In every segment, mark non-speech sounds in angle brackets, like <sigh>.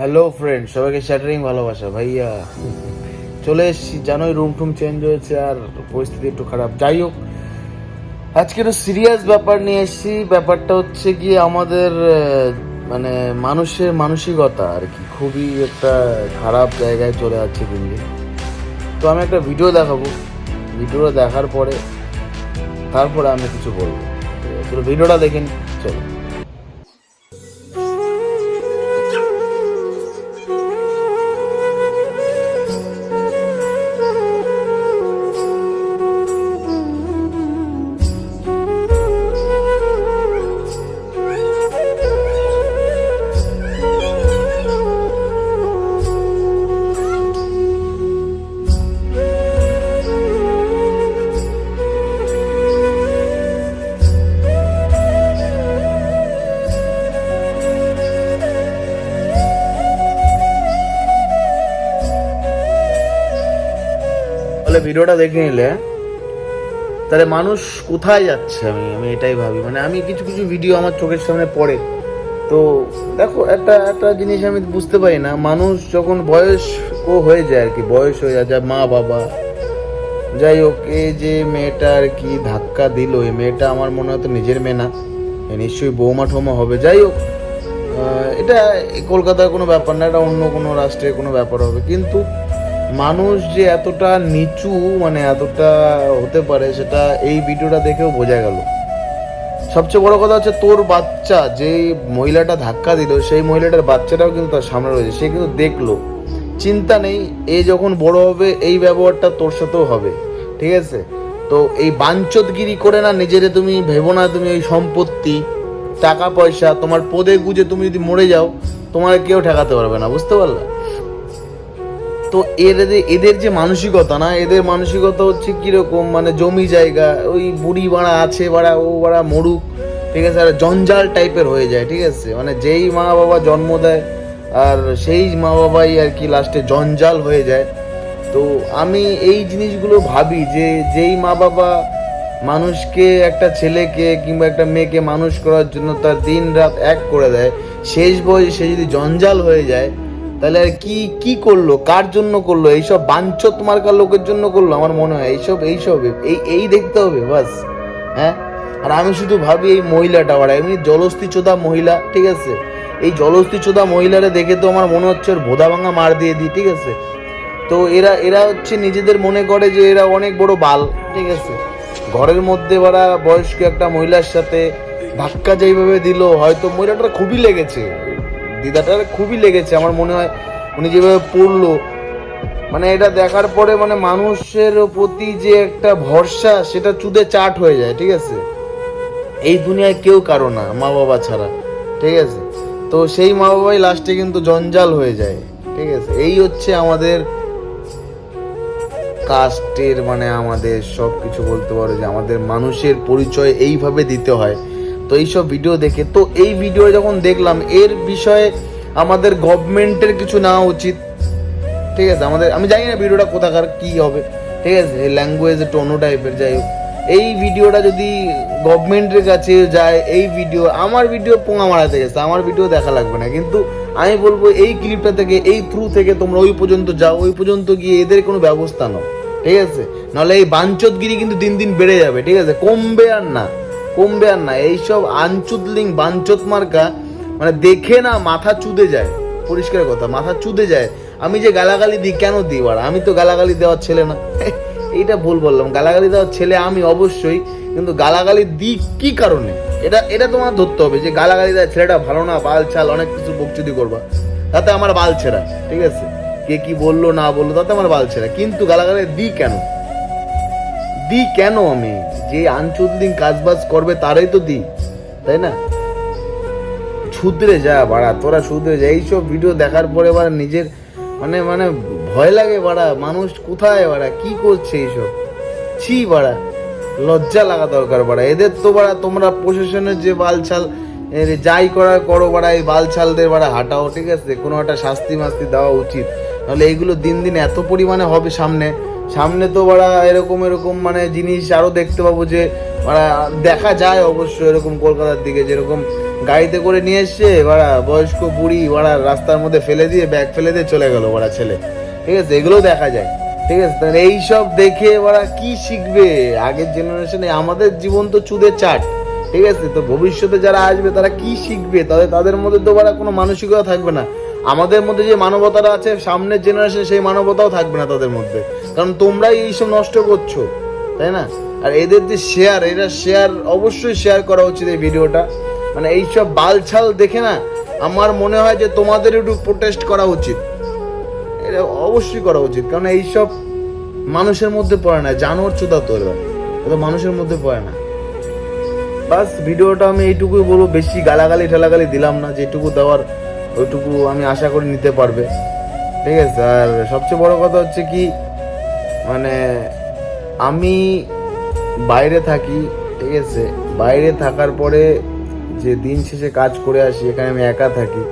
Hello friend সবাইকে shuttering ভালোবাসা। ভাইয়া, চলে এসেছি। জানোই রুম টুম চেঞ্জ হয়েছে আর পরিস্থিতি একটু খারাপ। যাই হোক, আজকে একটু সিরিয়াস ব্যাপার নিয়ে এসেছি। ব্যাপারটা হচ্ছে কি আমাদের মানে মানুষের মানসিকতা আর কি। খুবই একটা খারাপ জায়গায় চলে যাচ্ছে দিন দিন তো আমি একটা ভিডিও দেখাবো। ভিডিওটা দেখার পরে, তারপরে আমি কিছু বলব। ভিডিওটা দেখেন চলো। তাহলে ভিডিওটা দেখে নিলে, তাহলে মানুষ কোথায় যাচ্ছে? আমি আমি এটাই ভাবি। মানে আমি কিছু কিছু ভিডিও আমার চোখের সামনে পড়ে। তো দেখো, একটা একটা জিনিস আমি বুঝতে পারি না। মানুষ যখন বয়স ও হয়ে যায় আর কি, বয়স হয়ে যায় মা বাবা। যাই হোক, এই যে মেয়েটা আর কি ধাক্কা দিল, এই মেয়েটা আমার মনে হয় তো নিজের মেয়ে না। নিশ্চয়ই বৌমা ঠৌমা হবে। যাই হোক এটা কলকাতার কোনো ব্যাপার না, এটা অন্য কোনো রাষ্ট্রের কোনো ব্যাপার হবে। কিন্তু মানুষ যে এতটা নিচু মানে এতটা হতে পারে, সেটা এই ভিডিওটা দেখেও বোঝা গেল। সবচেয়ে বড় কথা হচ্ছে তোর বাচ্চা, যে মহিলাটা ধাক্কা দিল, সেই মহিলাটার বাচ্চাটাও কিন্তু তার সামনে রয়েছে, সে কিন্তু দেখল। চিন্তা নেই, এ যখন বড় হবে, এই ব্যবহারটা তোর সাথেও হবে, ঠিক আছে? তো এই বাঞ্চতগিরি করে না নিজেরে তুমি ভেবো না, তুমি ওই সম্পত্তি, টাকা পয়সা, তোমার পদে গুজে তুমি যদি মরে যাও তোমার কেউ ঠেকাতে পারবে না, বুঝতে পারলে? তো এদের এদের যে মানসিকতা না, এদের মানসিকতা হচ্ছে কীরকম? মানে জমি জায়গা, ওই বুড়ি বাড়া আছে, বাড়া ও বাড়া মরুক, ঠিক আছে? আর জঞ্জাল টাইপের হয়ে যায়, ঠিক আছে? মানে যেই মা বাবা জন্ম দেয়, আর সেই মা বাবাই আর কি লাস্টে জঞ্জাল হয়ে যায়। তো আমি এই জিনিসগুলো ভাবি যে যেই মা বাবা মানুষকে, একটা ছেলেকে কিংবা একটা মেয়েকে মানুষ করার জন্য তার দিন রাত এক করে দেয়, শেষ বয়সে সে যদি জঞ্জাল হয়ে যায় তাহলে আর কি কি করল? কার জন্য করল? এইসব বাঞ্ছত মার্কার লোকের জন্য করল? আমার মনে হয় এইসব এইসব এই এই দেখতে হবে, বাস। হ্যাঁ? আর আমি শুধু ভাবি এই মহিলাটা ওরা এমনি জলস্থি চোদা মহিলা, ঠিক আছে? এই জলস্থি চোদা মহিলারা দেখে তো আমার মনে হচ্ছে ওর ভোদা ভাঙা মার দিয়ে দিই, ঠিক আছে? তো এরা এরা হচ্ছে নিজেদের মনে করে যে এরা অনেক বড় বাল, ঠিক আছে? ঘরের মধ্যে ওরা বয়স্ক একটা মহিলার সাথে ধাক্কা যেইভাবে দিল, হয়তো মহিলাটা খুবই লেগেছে। দিদাটার খুবই লেগেছে, আমার মনে হয় উনি যেভাবে পড়ল। মানে এটা দেখার পরে মানে মানুষের প্রতি যে একটা ভরসা, সেটা চুদে চাট হয়ে যায়, ঠিক আছে? এই দুনিয়ায় কেউ কারও না মা বাবা ছাড়া, ঠিক আছে? তো সেই মা বাবাই লাস্টে কিন্তু জঞ্জাল হয়ে যায়, ঠিক আছে? এই হচ্ছে আমাদের কাস্টের মানে আমাদের সব কিছু বলতে পারো যে আমাদের মানুষের পরিচয় এইভাবে দিতে হয়। তো এইসব ভিডিও দেখে। তো এই ভিডিও যখন দেখলাম, এর বিষয়ে আমাদের গভর্নমেন্টের কিছু নেওয়া উচিত। ঠিক আছে? আমাদের আমি জানি না ভিডিওটা কোথাকার, কি হবে। ঠিক আছে? এই ল্যাঙ্গুয়েজ অন্য টাইপের যাই হোক। এই ভিডিওটা যদি গভর্নমেন্টের কাছে যায়, এই ভিডিও আমার ভিডিও পোঙা মারাতে গেছে। আমার ভিডিও দেখা লাগবে না। কিন্তু আমি বলব, এই ক্লিপটা থেকে, এই থ্রু থেকে তোমরা ওই পর্যন্ত যাও। ওই পর্যন্ত গিয়ে এদের কোনো ব্যবস্থা নাও। ঠিক আছে? নাহলে এই বাঞ্চতগিরি কিন্তু দিন দিন বেড়ে যাবে। ঠিক আছে? কমবে আর না। কমবে আর না। এইসব আনচুদলিং বাঞ্চত মার্কা মানে দেখে না মাথা চুদে যায়। পরিষ্কার কথা, মাথা চুদে যায়। আমি যে গালাগালি দিই, কেন দিই বাড়া? আমি তো গালাগালি দেওয়ার ছেলে না। <laughs> এইটা ভুল বললাম। গালাগালি দেওয়ার ছেলে আমি অবশ্যই, কিন্তু গালাগালি দিই কি কারণে? এটা এটা তোমার ধরতে হবে যে গালাগালি দেওয়ার ছেলেটা ভালো না, বাল ছাল, অনেক কিছু বকচুদি করবা। তাতে আমার বাল ছেঁড়া, ঠিক আছে? কে কি বলল, না বলল, তাতে আমার বাল ছেঁড়া। কিন্তু গালাগালি দিই কেন? দিই কেন আমি? যে আনচুদলিং কাজবাজ করবে তারাই তো দিই, তাই না? শুধরে যা বাড়া, তোরা শুধরে যা। এইসব ভিডিও দেখার পরে বাড়া নিজের মানে মানে ভয় লাগে বাড়া। মানুষ কোথায় বাড়া? কি করছে এইসব? ছি বাড়া, লজ্জা লাগা দরকার বাড়া। এদের তো বাড়া তোমরা প্রশাসনের যে বালছাল যাই করার করো বাড়া, এই বালছালদের বাড়া হাঁটাও, ঠিক আছে? কোনো একটা শাস্তি মাস্তি দেওয়া উচিত। নাহলে এইগুলো দিন দিন এত পরিমাণে হবে সামনে। সামনে তো বাড়া এরকম এরকম মানে জিনিস আরও দেখতে পাবো যে মানে দেখা যায় অবশ্য এরকম কলকাতার দিকে, যেরকম গাড়িতে করে নিয়ে এসছে বাড়া বয়স্ক বুড়ি বাড়া রাস্তার মধ্যে ফেলে দিয়ে, ব্যাগ ফেলে দিয়ে চলে গেল বাড়া ছেলে। ঠিক আছে? এগুলো দেখা যায়। ঠিক আছে? তাহলে এইসব দেখে ওরা কি শিখবে? আগের জেনারেশনে আমাদের জীবন তো চুদের চাট। ঠিক আছে? তো ভবিষ্যতে যারা আসবে, তারা কি শিখবে? তাদের তাদের মধ্যে তো ওরা কোনো মানসিকতা থাকবে না। আমাদের মধ্যে যে মানবতাটা আছে, সামনের জেনারেশন সেই মানবতাও থাকবে না তাদের মধ্যে। কারণ তোমরাই এইসব নষ্ট করছ, তাই না? আর এদের যে শেয়ার এটা শেয়ার অবশ্যই শেয়ার করা উচিত এই ভিডিওটা। মানে এইসব বালছাল দেখে না, আমার মনে হয় যে তোমাদের একটু প্রোটেস্ট করা উচিত। এটা অবশ্যই করা উচিত, কারণ এইসব মানুষের মধ্যে পড়ে না জানোয়ার চোদা তো এরা। মানুষের মধ্যে পড়ে না। বাস, ভিডিওটা আমি এইটুকুই বলব, বেশি গালাগালি ঠেলাগালি দিলাম না, যেটুকু দেওয়ার, ওইটুকু আমি আশা করি নিতে পারবে। ঠিক আছে, আর সবচেয়ে বড় কথা হচ্ছে কি মানে আমি বাইরে থাকি, ঠিক আছে? বাইরে থাকার পরে যে দিন শেষে কাজ করে আসি, এখানে আমি একা থাকি।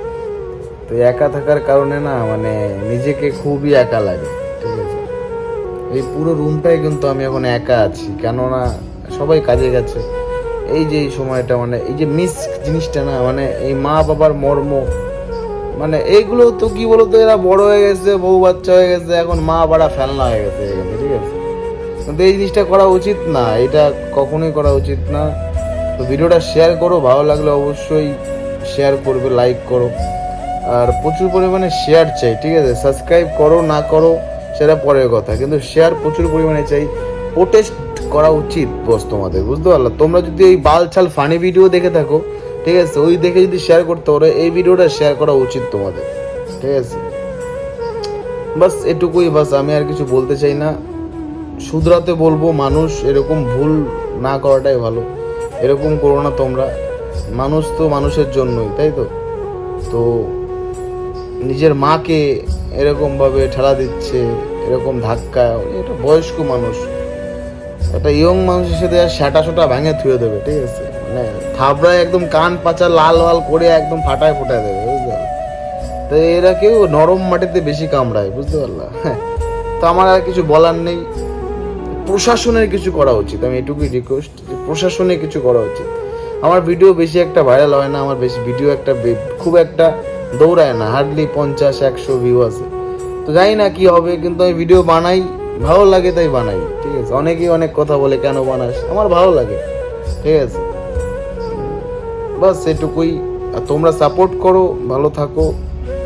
তো একা থাকার কারণে না মানে নিজেকে খুবই একা লাগে, ঠিক আছে? এই পুরো রুমটাই কিন্তু আমি এখন একা আছি, কেননা সবাই কাজে গেছে। এই যে এই সময়টা মানে এই যে মিস জিনিসটা না মানে এই মা বাবার মর্ম মানে এইগুলো তো কি বলতো, এরা বড় হয়ে গেছে, বউ বাচ্চা হয়ে গেছে, এখন মা বাড়া ফেলনা হয়ে গেছে ঠিক আছে? কিন্তু এই জিনিসটা করা উচিত না, এটা কখনোই করা উচিত না। তো ভিডিওটা শেয়ার করো, ভালো লাগলে অবশ্যই শেয়ার করবে লাইক করো। আর প্রচুর পরিমাণে শেয়ার চাই, ঠিক আছে? সাবস্ক্রাইব করো, না করো, সেটা পরের কথা। কিন্তু শেয়ার প্রচুর পরিমাণে চাই প্রোটেস্ট করা উচিত বস তোমাদের, বুঝতে পারল? তোমরা যদি এই বালছাল ফানি ভিডিও দেখে থাকো ঠিক আছে? ওই দেখে যদি শেয়ার করতে পারো, এই ভিডিওটা শেয়ার করা উচিত তোমাদের। ঠিক আছে? বাস, এটুকুই বাস, আমি আর কিছু বলতে চাই না। শুধরাতে বলব, মানুষ এরকম ভুল না করাটাই ভালো। এরকম করো না তোমরা। মানুষ তো মানুষের জন্যই, তাই তো? তো নিজের মাকে এরকম ভাবে ঠেলা দিচ্ছে, এরকম ধাক্কা, এটা বয়স্ক মানুষ। একটা ইয়ং মানুষের সাথে আর স্যাটা সোটা ভেঙে থুয়ে দেবে, ঠিক আছে? মানে থাবড়ায় একদম কান পাচা লাল লাল করে একদম ফাটায় ফুটায় দেবে, বুঝতে তো এরা কেউ নরম মাটিতে বেশি কামড়ায়, বুঝতে পারলা? তো আমার আর কিছু বলার নেই। প্রশাসনের কিছু করা উচিত, আমি এটুকুই রিকোয়েস্ট যে প্রশাসনের কিছু করা উচিত। আমার ভিডিও বেশি একটা ভাইরাল হয় না, আমার বেশি ভিডিও একটা খুব একটা দৌড়ায় না হার্ডলি পঞ্চাশ, একশো ভিউ আছে। তো জানি না কি হবে, কিন্তু আমি ভিডিও বানাই, ভালো লাগে তাই বানাই, ঠিক আছে? অনেকেই অনেক কথা বলে, কেন বানাস? আমার ভালো লাগে, ঠিক আছে? বাস এটুকুই। আর তোমরা সাপোর্ট করো, ভালো থাকো,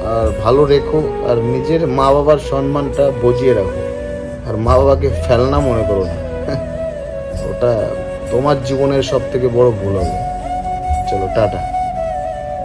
আর ভালো রেখো, আর নিজের মা বাবার সম্মানটা বজিয়ে রাখো। আর মা বাবাকে ফেলনা মনে করো না। <laughs> ওটা তোমার জীবনের সব থেকে বড় ভুল হবে। চলো, টাটা।